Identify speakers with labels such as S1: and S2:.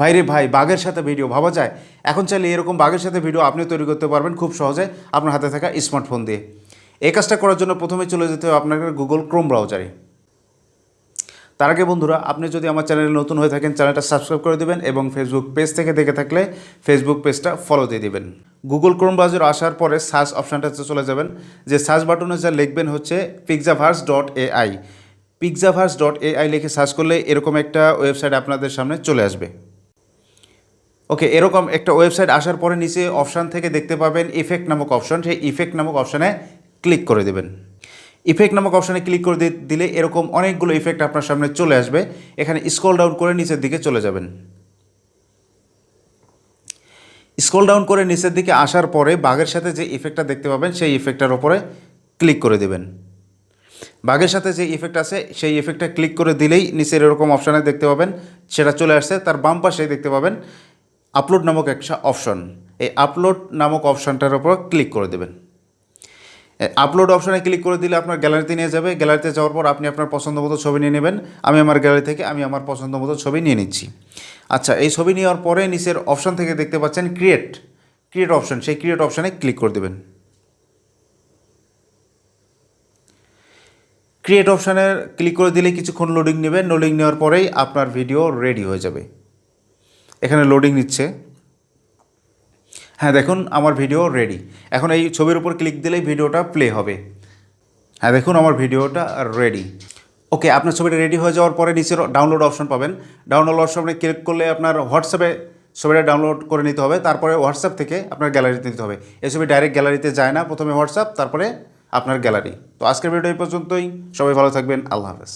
S1: ভাই রে ভাই, বাঘের সাথে ভিডিও ভাবা যায়? এখন চাইলে এরকম বাঘের সাথে ভিডিও আপনি তৈরি করতে পারবেন খুব সহজে আপনার হাতে থাকা স্মার্টফোন দিয়ে। এই কাজটা করার জন্য প্রথমে চলে যেতে হবে আপনাকে গুগল ক্রোম ব্রাউজারে তার আগে বন্ধুরা, আপনি যদি আমার চ্যানেলে নতুন হয়ে থাকেন, চ্যানেলটা সাবস্ক্রাইব করে দেবেন এবং ফেসবুক পেজ থেকে দেখে থাকলে ফেসবুক পেজটা ফলো দিয়ে দেবেন। গুগল ক্রোম ব্রাউজার আসার পরে সার্চ অপশানটাতে চলে যাবেন। যে সার্চ বাটনে যা লিখবেন হচ্ছে PixVerse dot AI PixVerse dot AI লিখে সার্চ করলে এরকম একটা ওয়েবসাইট আপনাদের সামনে চলে আসবে। ওকে এরকম একটা ওয়েবসাইট আসার পরে নিচে অপশান থেকে দেখতে পাবেন ইফেক্ট নামক অপশন সেই ইফেক্ট নামক অপশানে ক্লিক করে দেবেন। ইফেক্ট নামক অপশানে ক্লিক করে দিলে এরকম অনেকগুলো ইফেক্ট আপনার সামনে চলে আসবে। এখানে স্ক্রল ডাউন করে নিচের দিকে চলে যাবেন। স্ক্রল ডাউন করে নিচের দিকে আসার পরে বাঘের সাথে যে ইফেক্টটা দেখতে পাবেন, সেই ইফেক্টটার ওপরে ক্লিক করে দেবেন। বাঘের সাথে যে ইফেক্ট আছে, সেই ইফেক্টটা ক্লিক করে দিলেই নিচের এরকম অপশানে দেখতে পাবেন, সেটা চলে আসছে। তার বাম পাশে দেখতে পাবেন আপলোড নামক একটা অপশন এই আপলোড নামক অপশানটার ওপর ক্লিক করে দেবেন। আপলোড অপশানে ক্লিক করে দিলে আপনার গ্যালারিতে নিয়ে যাবে। গ্যালারিতে যাওয়ার পর আপনি আপনার পছন্দ মতো ছবি নিয়ে নেবেন। আমি আমার গ্যালারি থেকে আমি আমার পছন্দ মতো ছবি নিয়ে নিচ্ছি। আচ্ছা এই ছবি নেওয়ার পরে নিচের অপশান থেকে দেখতে পাচ্ছেন ক্রিয়েট ক্রিয়েট অপশান সেই ক্রিয়েট অপশানে ক্লিক করে দেবেন। ক্রিয়েট অপশানে ক্লিক করে দিলে কিছুক্ষণ লোডিং নেবে লোডিং নেওয়ার পরেই আপনার ভিডিও রেডি হয়ে যাবে। এখানে লোডিং নিচ্ছে। হ্যাঁ দেখুন, আমার ভিডিও রেডি এখন এই ছবির উপর ক্লিক দিলেই ভিডিওটা প্লে হবে। হ্যাঁ দেখুন, আমার ভিডিওটা রেডি ওকে আপনার ছবিটা রেডি হয়ে যাওয়ার পরে নিচের ডাউনলোড অপশন পাবেন। ডাউনলোড অপশনে ক্লিক করলে আপনার হোয়াটসঅ্যাপে ছবিটা ডাউনলোড করে নিতে হবে। তারপরে হোয়াটসঅ্যাপ থেকে আপনার গ্যালারিতে নিতে হবে। এই ছবি ডাইরেক্ট গ্যালারিতে যায় না। প্রথমে হোয়াটসঅ্যাপ তারপরে আপনার গ্যালারি তো আজকের ভিডিও এই পর্যন্তই। সবাই ভালো থাকবেন। আল্লাহ হাফেজ।